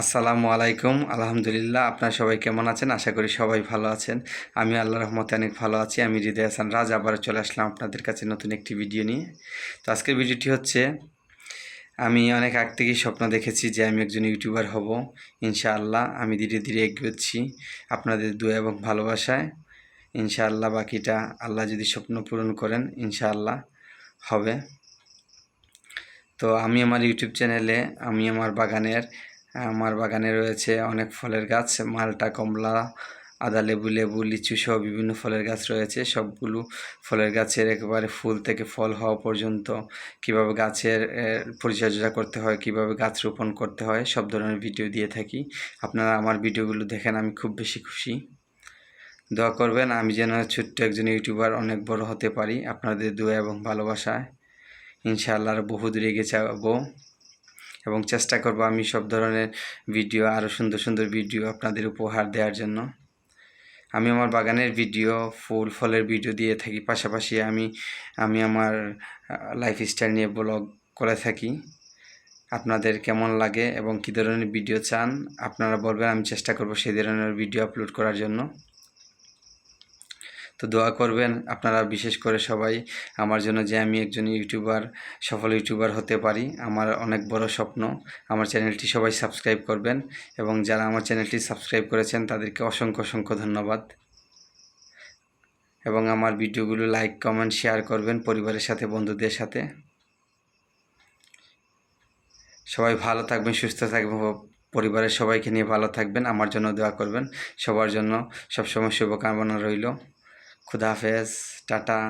আসসালামু আলাইকুম। আলহামদুলিল্লাহ, আপনার সবাই কেমন আছেন? আশা করি সবাই ভালো আছেন। আমি আল্লাহ রহমতে অনেক ভালো আছি। আমি হৃদয় হাসান রাজ আবার চলে আসলাম আপনাদের কাছে নতুন একটি ভিডিও নিয়ে। তো আজকের ভিডিওটি হচ্ছে, আমি অনেক আগ থেকেই স্বপ্ন দেখেছি যে আমি একজন ইউটিউবার হব। ইনশাআল্লাহ, আমি ধীরে ধীরে এগোচ্ছি আপনাদের দু এবং ভালোবাসায়। ইনশাআল্লাহ, বাকিটা আল্লাহ যদি স্বপ্ন পূরণ করেন, ইনশাআল্লাহ হবে। তো আমি আমার ইউটিউব চ্যানেলে, আমি আমার বাগানের আমার বাগানে রয়েছে অনেক ফলের গাছ, মালটা, কমলা, আদা, লেবু লেবু, লিচু সহ বিভিন্ন ফলের গাছ রয়েছে। সবগুলো ফলের গাছের একেবারে ফুল থেকে ফল হওয়া পর্যন্ত, কীভাবে গাছের পরিচর্যা করতে হয়, কীভাবে গাছ রোপণ করতে হয়, সব ধরনের ভিডিও দিয়ে থাকি। আপনারা আমার ভিডিওগুলো দেখেন, আমি খুব বেশি খুশি। দোয়া করবেন, আমি যেন ছোট্ট একজন ইউটিউবার অনেক বড় হতে পারি, আপনাদের দোয়া এবং ভালোবাসায়। ইনশাআল্লাহ বহু দূরে এগিয়ে যাব। এবং চেষ্টা করব আমি সব ধরনের ভিডিও আরও সুন্দর সুন্দর ভিডিও আপনাদের উপহার দেওয়ার জন্য। আমি আমার বাগানের ভিডিও, ফুল, ফলের ভিডিও দিয়ে থাকি। পাশাপাশি আমি আমি আমার লাইফস্টাইল নিয়ে ব্লগ করে থাকি। আপনাদের কেমন লাগে এবং কী ধরনের ভিডিও চান, আপনারা বলবেন, আমি চেষ্টা করব সেই ধরনের ভিডিও আপলোড করার জন্য। তো দোয়া করবেন। আপনারা বিশেষ করে সবাই আমার জন্য যে আমি একজন ইউটিউবার, সফল ইউটিউবার হতে পারি, আমার অনেক বড় স্বপ্ন। আমার চ্যানেলটি সবাই সাবস্ক্রাইব করবেন এবং যারা আমার চ্যানেলটি সাবস্ক্রাইব করেছেন, তাদেরকে অসংখ্য অসংখ্য ধন্যবাদ। এবং আমার ভিডিওগুলো লাইক, কমেন্ট, শেয়ার করবেন পরিবারের সাথে, বন্ধুদের সাথে। সবাই ভালো থাকবেন, সুস্থ থাকবেন পরিবারের সবাইকে নিয়ে ভালো থাকবেন। আমার জন্য দোয়া করবেন। সবার জন্য সবসময় শুভকামনা রইল। খুদা হাফেজ টাটা।